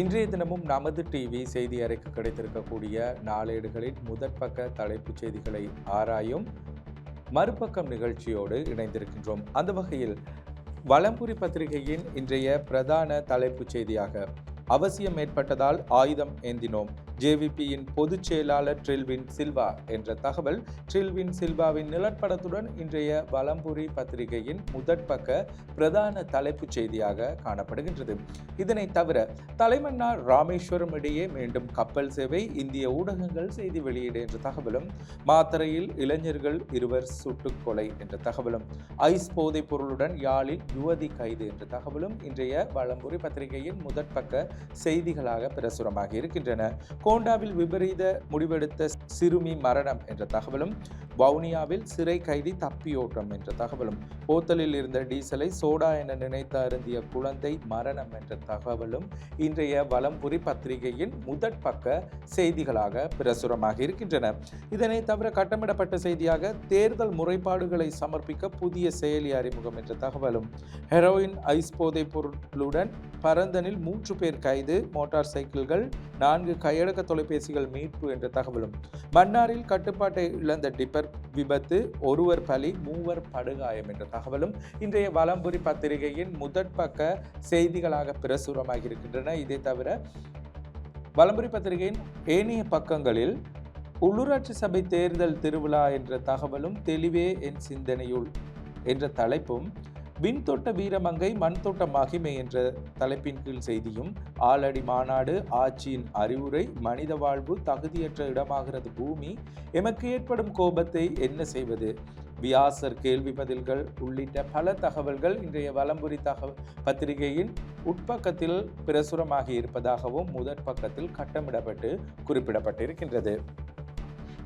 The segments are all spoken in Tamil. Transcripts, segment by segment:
இன்றைய தினமும் நமது டிவி செய்தி அறைக்கு கிடைத்திருக்கக்கூடிய நாளேடுகளின் முதற்பக்க தலைப்புச் செய்திகளை ஆராயும் மறுபக்கம் நிகழ்ச்சியோடு இணைந்திருக்கின்றோம். அந்த வகையில் வலம்புரி பத்திரிகையின் இன்றைய பிரதான தலைப்புச் செய்தியாக அவசியம் ஏற்பட்டதால் ஆயுதம் ஏந்தினோம். ஜேவிபியின் பொதுச் செயலாளர் ட்ரில்வின் சில்வா என்ற தகவல் ட்ரில்வின் சில்வாவின் நிலப்படத்துடன் இன்றைய வலம்புரி பத்திரிகையின் முதற்பக்க பிரதான தலைப்புச் செய்தியாக காணப்படுகின்றது. இதனை தவிர தலைமன்னார் ராமேஸ்வரம் இடையே மீண்டும் கப்பல் சேவை இந்திய ஊடகங்கள் செய்தி வெளியீடு என்ற தகவலும் மாத்திரையில் இளைஞர்கள் இருவர் சுட்டுக் கொலை என்ற தகவலும் ஐஸ் போதைப் பொருளுடன் யாழில் யுவதி கைது என்ற தகவலும் இன்றைய வளம்புரி பத்திரிகையின் முதற்பக்க செய்திகளாக பிரசுரமாக இருக்கின்றன. கோண்டாவில் விபரீத முடிவெடுத்த சிறுமி மரணம் என்ற தகவலும் வவுனியாவில் சிறை கைதி தப்பியோட்டம் என்ற தகவலும் போத்தலில் இருந்த டீசலை சோடா என நினைத்து அருந்திய குழந்தை மரணம் என்ற தகவலும் இன்றைய வலம்புரி பத்திரிகையின் முதற் பக்க செய்திகளாக பிரசுரமாக இருக்கின்றன. இதனை தவிர கட்டமிடப்பட்ட செய்தியாக தேர்தல் முறைப்பாடுகளை சமர்ப்பிக்க புதிய செயலி அறிமுகம் என்ற தகவலும் ஹெரோயின் ஐஸ் போதைப் பொருளுடன் பரந்தனில் மூன்று பேர் கைது மோட்டார் சைக்கிள்கள் நான்கு கையடக்க தொலைபேசிகள் மீட்பு என்ற தகவலும். மன்னாரில் கட்டுப்பாட்டை இழந்த டிப்பர் விபத்து ஒருவர் பலி மூவர் படுகாயம் என்ற தகவலும் இன்றைய வலம்புரி பத்திரிகையின் முதற் பக்க செய்திகளாக பிரசுரமாக இருக்கின்றன. இதை தவிர வலம்புரி பத்திரிகையின் ஏனைய பக்கங்களில் உள்ளூராட்சி சபை தேர்தல் திருவிழா என்ற தகவலும் தெளிவே என் சிந்தனையுள் என்ற தலைப்பும் விண்தோட்ட வீரமங்கை மண்தோட்ட மகிமை என்ற தலைப்பின் கீழ் செய்தியும் ஆலடி மாநாடு ஆட்சியின் அறிவுரை மனித வாழ்வு தகுதியற்ற இடமாகிறது பூமி எமக்கு ஏற்படும் கோபத்தை என்ன செய்வது? வியாசர் கேள்வி பதில்கள் உள்ளிட்ட பல தகவல்கள் இன்றைய வலம்புரி தகவல் பத்திரிகையின் உட்பக்கத்தில் பிரசுரமாகி இருப்பதாகவும் முதற் பக்கத்தில் கட்டமிடப்பட்டு குறிப்பிடப்பட்டிருக்கின்றது.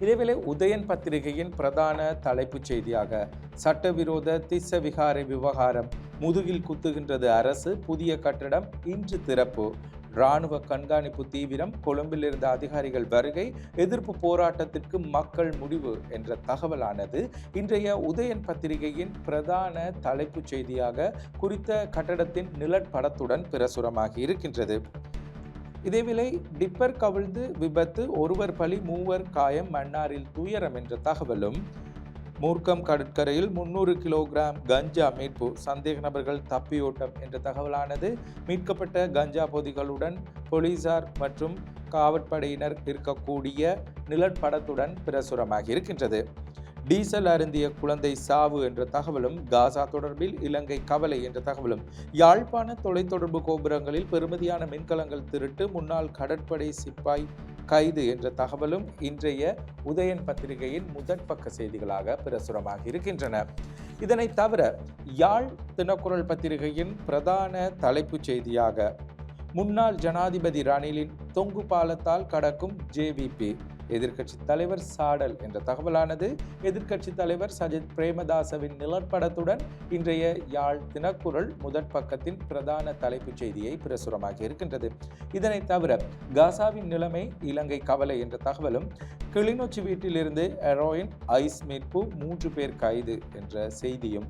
இதேவேளை உதயன் பத்திரிகையின் பிரதான தலைப்புச் செய்தியாக சட்டவிரோத திஸ்ஸ விகாரை விவகாரம் முதுகில் குத்துகின்றது அரசு புதிய கட்டடம் இன்று திறப்பு. இராணுவ கண்காணிப்பு தீவிரம் கொழும்பில் இருந்த அதிகாரிகள் வருகை எதிர்ப்பு போராட்டத்திற்கு மக்கள் முடிவு என்ற தகவலானது இன்றைய உதயன் பத்திரிகையின் பிரதான தலைப்புச் செய்தியாக குறித்த கட்டடத்தின் நிழற்படத்துடன் பிரசுரமாகி இருக்கின்றது. இதேவேளை டிப்பர் கவிழ்ந்து விபத்து ஒருவர் பலி மூவர் காயம் மன்னாரில் துயரம் என்ற தகவலும் மூர்க்கம் கடற்கரையில் முன்னூறு கிலோகிராம் கஞ்சா மீட்பு சந்தேக நபர்கள் தப்பியோட்டம் என்ற தகவலானது மீட்கப்பட்ட கஞ்சா பொதிகளுடன் போலீசார் மற்றும் காவற்படையினர் இருக்கக்கூடிய நிழற்படத்துடன் பிரசுரமாகி இருக்கின்றது டீசல் அருந்திய குழந்தை சாவு என்ற தகவலும் காசா தொடர்பில் இலங்கை கவலை என்ற தகவலும். யாழ்ப்பாண தொலைத்தொடர்பு கோபுரங்களில் பெருமதியான மின்கலங்கள் திருட்டு முன்னாள் கடற்படை சிப்பாய் கைது என்ற தகவலும் இன்றைய உதயன் பத்திரிகையின் முதற்பக்க செய்திகளாக பிரசுரமாக இருக்கின்றன. இதனை தவிர யாழ் தினக்குரல் பத்திரிகையின் பிரதான தலைப்புச் செய்தியாக முன்னாள் ஜனாதிபதி ரணிலின் தொங்கு பாலத்தால் கடக்கும் ஜேவிபி எதிர்க்கட்சி தலைவர் சாடல் என்ற தகவலானது. எதிர்க்கட்சி தலைவர் சஜித் பிரேமதாசவின் நிலப்படத்துடன் இன்றைய யாழ் தினக்குரல் முதற் பக்கத்தின் பிரதான தலைப்புச் செய்தியை பிரசுரமாகி இருக்கின்றது. இதனை தவிர காசாவின் நிலைமை இலங்கை கவலை என்ற தகவலும் கிளிநொச்சி வீட்டிலிருந்து ஹெரோயின் ஐஸ் மீட்பு மூன்று பேர் கைது என்ற செய்தியும்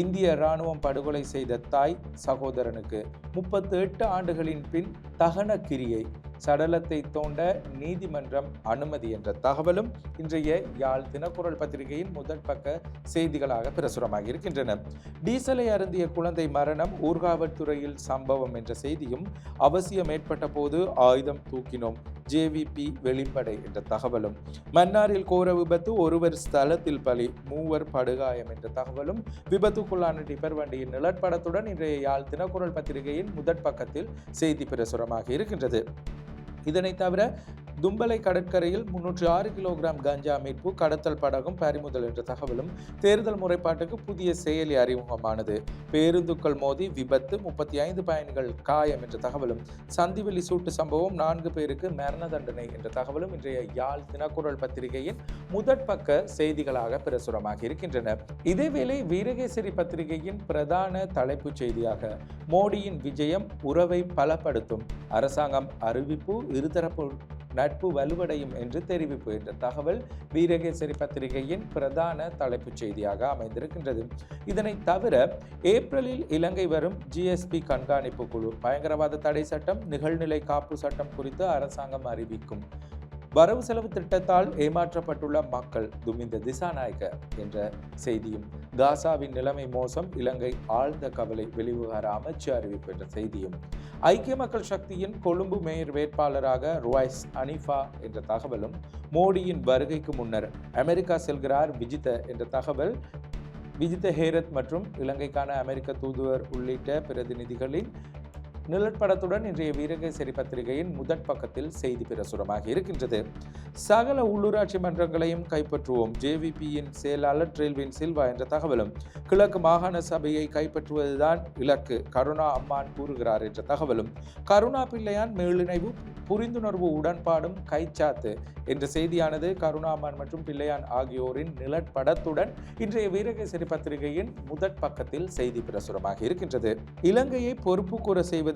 இந்திய இராணுவம் படுகொலை செய்த தாய் சகோதரனுக்கு முப்பத்து எட்டு ஆண்டுகளின் பின் தகன கிரியை சடலத்தை தோண்ட நீதிமன்றம் அனுமதி என்ற தகவலும் இன்றைய யாழ் தினக்குரல் பத்திரிகையின் முதல் பக்க செய்திகளாக பிரசுரமாக இருக்கின்றன. டீசலை அருந்திய குழந்தை மரணம் ஊர்காவல்துறையில் சம்பவம் என்ற செய்தியும் அவசியம் ஏற்பட்ட போது ஆயுதம் தூக்கினோம். ஜேவிபி வெளிப்படை என்ற தகவலும். மன்னாரில் கோர விபத்து ஒருவர் ஸ்தலத்தில் பலி மூவர் படுகாயம் என்ற தகவலும் விபத்துக்குள்ளான டிப்பர் வண்டியின் நிழற்படத்துடன் இன்றைய யாழ் தினக்குரல் பத்திரிகையின் முதற் பக்கத்தில் செய்தி பிரசுரமாக இருக்கின்றது. இதனை தவிர தும்பலை கடற்கரையில் முன்னூற்றி ஆறு கிலோகிராம் கஞ்சா மீட்பு கடத்தல் படகும் பறிமுதல் என்ற தகவலும் தேர்தல் முறைப்பாட்டுக்கு புதிய செயலி அறிமுகமானது. பேருந்துக்கள் மோதி விபத்து முப்பத்தி ஐந்து பயணிகள் காயம் என்ற தகவலும் சந்திவெளி சூட்டு சம்பவம் நான்கு பேருக்கு மரண தண்டனை என்ற தகவலும் இன்றைய யாழ் தினக்குரல் பத்திரிகையின் முதற் பக்க செய்திகளாக பிரசுரமாக இருக்கின்றன. இதேவேளை வீரகேசரி பத்திரிகையின் பிரதான தலைப்புச் செய்தியாக மோடியின் விஜயம் உறவை பலப்படுத்தும் அரசாங்கம் அறிவிப்பு இருதரப்பு நட்பு வலுவடையும் என்று தெரிவிப்பு என்ற தகவல் வீரகேசரி பத்திரிகையின் பிரதான தலைப்புச் செய்தியாக அமைந்திருக்கின்றது. இதனை தவிர ஏப்ரலில் இலங்கை வரும் ஜிஎஸ்பி கண்காணிப்பு குழு பயங்கரவாத தடை சட்டம் நிகழ்நிலை காப்பு சட்டம் குறித்து அரசாங்கம் அறிவிக்கும் வரவு செலவு திட்டத்தால் ஏமாற்றப்பட்டுள்ள மக்கள் துமிந்த திசாநாயக என்ற செய்தியும் காசாவின் நிலைமை மோசம் இலங்கை ஆழ்ந்த கவலை வெளிவிவகார அமைச்சு அறிவிப்பு என்ற செய்தியும். ஐக்கிய மக்கள் சக்தியின் கொழும்பு மேயர் வேட்பாளராக ருவாய்ஸ் அனிஃபா என்ற தகவலும் மோடியின் வருகைக்கு முன்னர் அமெரிக்கா செல்கிறார் விஜித என்ற தகவல் விஜித ஹேரத் மற்றும் இலங்கைக்கான அமெரிக்க தூதுவர் உள்ளிட்ட பிரதிநிதிகளின் நிழற்படத்துடன் இன்றைய வீரகேசரி பத்திரிகையின் முதற் பக்கத்தில் செய்தி பிரசுரமாக இருக்கின்றது. சகல உள்ளூராட்சி மன்றங்களையும் கைப்பற்றுவோம். ஜேவிபியின் செயலாளர் ட்ரெல்வின் சில்வா என்ற தகவலும் கிழக்கு மாகாண சபையை கைப்பற்றுவதுதான் இலக்கு கருணா அம்மான் கூறுகிறார் என்ற தகவலும். கருணா பிள்ளையான் மேலிணைவு புரிந்துணர்வு உடன்பாடும் கைச்சாத்து என்ற செய்தியானது கருணாமான் மற்றும் பிள்ளையான் ஆகியோரின் நிழற்படத்துடன் இன்றைய வீரகேசரி பத்திரிகையின் முதற் பக்கத்தில் செய்தி பிரசுரமாக இருக்கின்றது. இலங்கையை பொறுப்பு கூற செய்வதற்கு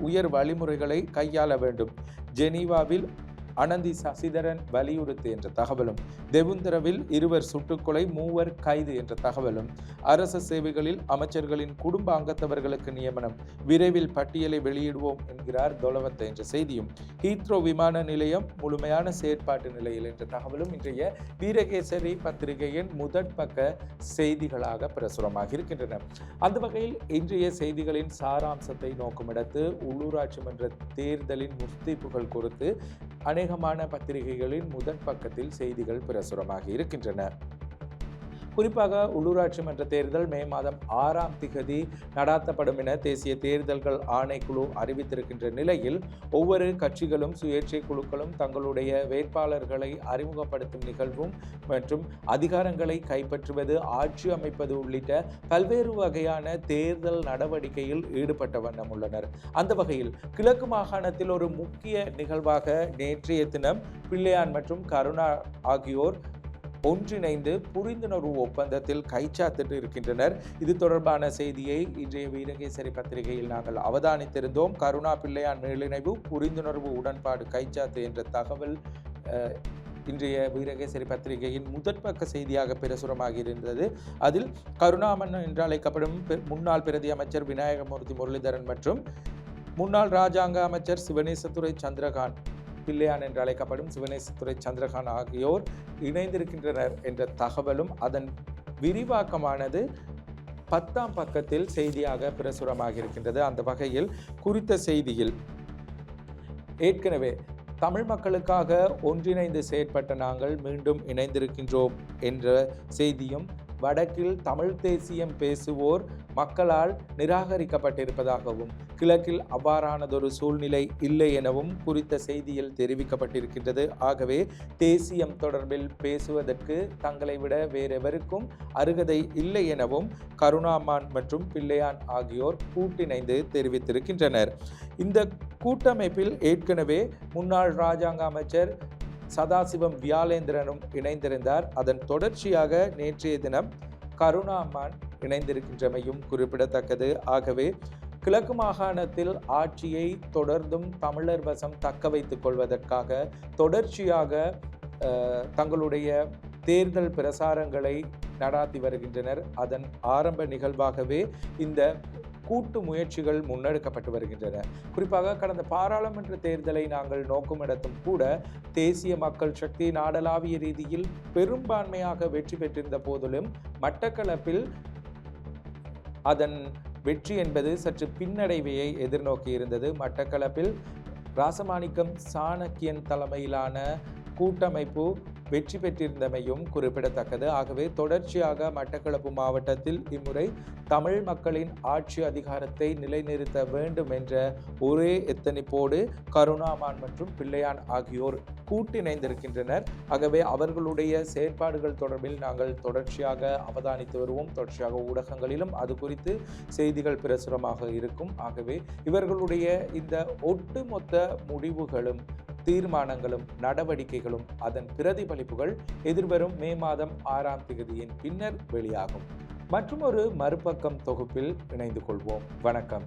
உயர் வழிமுறைகளை கையாள வேண்டும். ஜெனீவாவில் அனந்தி சசிதரன் வலியுறுத்து என்ற தகவலும் தெவுந்தரவில் இருவர் சுட்டுக்கொலை மூவர் கைது என்ற தகவலும் அரசு சேவைகளில் அமைச்சர்களின் குடும்ப அங்கத்தவர்களுக்கு நியமனம் விரைவில் பட்டியலை வெளியிடுவோம் என்கிறார் தொலவத்த என்ற செய்தியும் ஹீத்ரோ விமான நிலையம் முழுமையான செயற்பாட்டு நிலையில் என்ற தகவலும் இன்றைய வீரகேசரி பத்திரிகையின் முதற் பக்க செய்திகளாக பிரசுரமாக இருக்கின்றன. அந்த வகையில் இன்றைய செய்திகளின் சாராம்சத்தை நோக்குமிடத்து உள்ளூராட்சி மன்ற தேர்தலின் முஸ்தீப்புகள் குறித்து அநேகமான பத்திரிகைகளின் முதன் பக்கத்தில் செய்திகள் பிரசுரமாக இருக்கின்றன. குறிப்பாக உள்ளூராட்சி மன்ற தேர்தல் மே மாதம் ஆறாம் திகதி நடாத்தப்படும் என தேசிய தேர்தல்கள் ஆணைக்குழு அறிவித்திருக்கின்ற நிலையில் ஒவ்வொரு கட்சிகளும் சுயேட்சை குழுக்களும் தங்களுடைய வேட்பாளர்களை அறிமுகப்படுத்தும் நிகழ்வும் மற்றும் அதிகாரங்களை கைப்பற்றுவது ஆட்சி அமைப்பது உள்ளிட்ட பல்வேறு வகையான தேர்தல் நடவடிக்கையில் ஈடுபட்ட வண்ணம் உள்ளனர். அந்த வகையில் கிழக்கு மாகாணத்தில் ஒரு முக்கிய நிகழ்வாக நேற்றைய தினம் பிள்ளையான் மற்றும் கருணா ஆகியோர் ஒன்றிணைந்து புரிந்துணர்வு ஒப்பந்தத்தில் கைச்சாத்திட்டு இருக்கின்றனர். இது தொடர்பான செய்தியை இன்றைய வீரகேசரி பத்திரிகையில் நாங்கள் அவதானித்திருந்தோம். கருணா பிள்ளையார் மேலிணைவு புரிந்துணர்வு உடன்பாடு கைச்சாத்து என்ற தகவல் இன்றைய வீரகேசரி பத்திரிகையின் முதற்பக்க செய்தியாக பிரசுரமாக இருந்தது. அதில் கருணாமன் என்று அழைக்கப்படும் முன்னாள் பிரதி அமைச்சர் விநாயகமூர்த்தி முரளிதரன் மற்றும் முன்னாள் ராஜாங்க அமைச்சர் சிவனேசத்துறை சந்திரகாந்த் பிள்ளையான் என்று அழைக்கப்படும் சிவனேசத்துறை சந்திரகான் ஆகியோர் இணைந்திருக்கின்றனர் என்ற தகவலும் அதன் விரிவாக்கமானது பத்தாம் பக்கத்தில் செய்தியாக பிரசுரமாக இருக்கின்றது அந்த வகையில் குறித்த செய்தியில் ஏற்கனவே தமிழ் மக்களுக்காக ஒன்றிணைந்து செயற்பட்ட நாங்கள் மீண்டும் இணைந்திருக்கின்றோம் என்ற செய்தியும் வடக்கில் தமிழ் தேசியம் பேசுவோர் மக்களால் நிராகரிக்கப்பட்டிருப்பதாகவும் கிழக்கில் அவ்வாறானதொரு சூழ்நிலை இல்லை எனவும் குறித்த செய்தியில் தெரிவிக்கப்பட்டிருக்கின்றது. ஆகவே தேசியம் தொடர்பில் பேசுவதற்கு தங்களை விட வேறெவருக்கும் அருகதை இல்லை எனவும் கருணாமான் மற்றும் பிள்ளையான் ஆகியோர் கூட்டிணைந்து தெரிவித்திருக்கின்றனர். இந்த கூட்டமைப்பில் ஏற்கனவே முன்னாள் ராஜாங்க அமைச்சர் சதாசிவம் வியாலேந்திரனும் இணைந்திருந்தார். அதன் தொடர்ச்சியாக நேற்றைய தினம் கருணா அம்மான் இணைந்திருக்கின்றமையும் குறிப்பிடத்தக்கது. ஆகவே கிழக்கு மாகாணத்தில் ஆட்சியை தொடர்ந்தும் தமிழர் வசம் தக்க வைத்துக் கொள்வதற்காக தொடர்ச்சியாக தங்களுடைய தேர்தல் பிரசாரங்களை நடாத்தி வருகின்றனர். அதன் ஆரம்ப நிகழ்வாகவே இந்த கூட்டு முயற்சிகள் முன்னெடுக்கப்பட்டு வருகின்றன. குறிப்பாக கடந்த பாராளுமன்ற தேர்தலை நாங்கள் நோக்கும் இடத்தும் கூட தேசிய மக்கள் சக்தி நாடளாவிய ரீதியில் பெரும்பான்மையாக வெற்றி பெற்றிருந்த போதிலும் மட்டக்களப்பில் அதன் வெற்றி என்பது சற்று பின்னடைவையை எதிர்நோக்கி இருந்தது மட்டக்களப்பில் ராசமாணிக்கம் சாணக்கியன் தலைமையிலான கூட்டமைப்பு வெற்றி பெற்றிருந்தமையும் குறிப்பிடத்தக்கது. ஆகவே தொடர்ச்சியாக மட்டக்களப்பு மாவட்டத்தில் இம்முறை தமிழ் மக்களின் ஆட்சி அதிகாரத்தை நிலைநிறுத்த வேண்டும் என்ற ஒரே எத்தனிப்போடு கருணாமான் மற்றும் பிள்ளையான் ஆகியோர் கூட்டிணைந்திருக்கின்றனர். ஆகவே அவர்களுடைய செயற்பாடுகள் தொடர்பில் நாங்கள் தொடர்ச்சியாக அவதானித்து வருவோம். தொடர்ச்சியாக ஊடகங்களிலும் அது குறித்து செய்திகள் பிரசுரமாக இருக்கும். ஆகவே இவர்களுடைய இந்த ஒட்டுமொத்த முடிவுகளும் தீர்மானங்களும் நடவடிக்கைகளும் அதன் பிரதிபலிப்புகள் எதிர்வரும் மே மாதம் ஆறாம் தேதியின் பின்னர் வெளியாகும். மற்றும் ஒரு மறுபக்கம் தொகுப்பில் இணைந்து கொள்வோம். வணக்கம்.